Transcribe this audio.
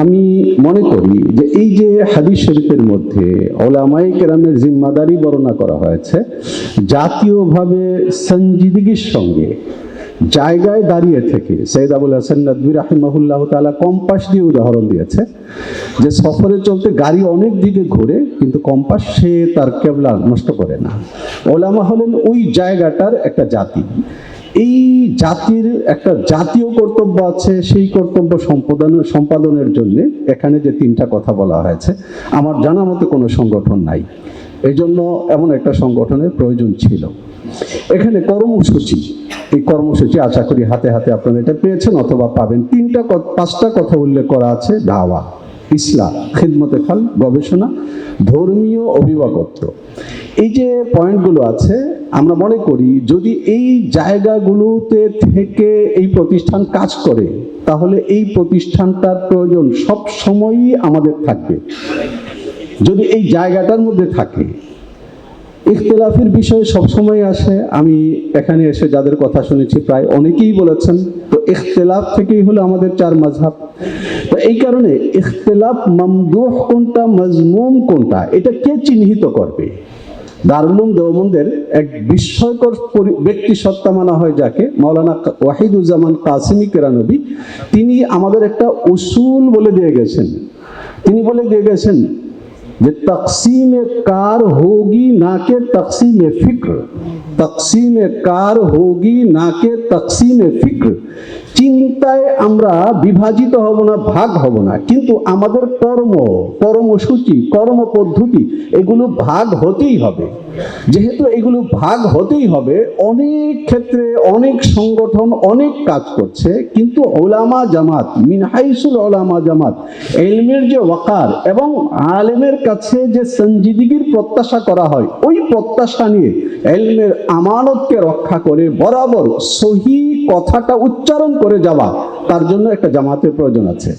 আমি মনে করি যে এই যে হাদিস শরীফের মধ্যে ওলামাই কেরামের জিম্মাদারি বর্ণনা করা হয়েছে, জাতীয়ভাবে সঞ্জিদগির সঙ্গে জায়গায় দাঁড়িয়ে থেকে সৈয়দ আবুল হাসান নদী রাহিমাহুল্লাহ তালা কম্পাস দিয়ে উদাহরণ দিয়েছে যে সফরে চলতে গাড়ি অনেক দিকে ঘুরে, কিন্তু কম্পাস সে তার কেবলা নষ্ট করে না। ওলামা হলেন ওই জায়গাটার একটা জাতি। এই জাতির একটা জাতীয় কর্তব্য আছে, সেই কর্তব্য সম্পাদন, সম্পাদনের জন্য এখানে যে তিনটা কথা বলা হয়েছে, আমার জানা মতে কোনো সংগঠন নাই। এই জন্য এমন একটা সংগঠনের প্রয়োজন ছিল। এখানে কর্মসূচি, এই কর্মসূচি আশা করি হাতে হাতে আপনারা এটা পেয়েছেন অথবা পাবেন। তিনটা পাঁচটা কথা উল্লেখ করা আছে, দাওয়া, ইসলাম, খিদমতে খাল, গবেষণা, ধর্মীয় অভিভাবকত্ব। এই যে পয়েন্টগুলো আছে আমরা মনে করি যদি এই জায়গাগুলোতে থেকে এই প্রতিষ্ঠান কাজ করে, তাহলে এই প্রতিষ্ঠানটার প্রয়োজন সব সময়ই আমাদের থাকবে। যদি এই জায়গাটার মধ্যে থাকে, ইখতলাফের বিষয় সবসময় আসে। আমি এখানে এসে যাদের কথা শুনেছি, প্রায় অনেকেই বলেছেন, তো ইখতলাফ থেকেই হলো আমাদের চার মাঝহাব। তো এই কারণে ইখতলাফ মামদুহ কোনটা, মজমুম কোনটা, এটা কে চিহ্নিত করবে? দারুলুম দেওবন্দের এক বিস্ময়কর ব্যক্তি সত্তা মানা হয় যাকে মৌলানা ওয়াহিদুজ্জামান কাসিমি কেরানবী। তিনি আমাদের একটা উসুল বলে দিয়ে গেছেন। তিনি বলে দিয়ে গেছেন যে, তকসিমে কার হোগি নাকে তকসিমে ফিক্র? তকসিমে কার হোগি নাকে তকসিমে ফিক্র? চিন্তায় আমরা বিভাজিত হব না, ভাগ হব না। কিন্তু আমাদের কর্ম, কর্মসূচি, কর্ম পদ্ধতি, এগুলো ভাগ হতেই হবে। যেহেতু এগুলো ভাগ হতেই হবে, অনেক ক্ষেত্রে অনেক সংগঠন অনেক কাজ করছে, কিন্তু ওলামা জামাত মিনহাইসুল ওলামা জামাত, এলমের যে ওয়াকার এবং আলেমের কাছে যে সঞ্জিদিগির প্রত্যাশা করা হয় প্রত্যাশা নিয়ে এলমের আমানতকে রক্ষা করে বরাবর সহি কথাটা উচ্চারণ করে যাওয়া, তার জন্য একটা জামাতের প্রয়োজন আছে।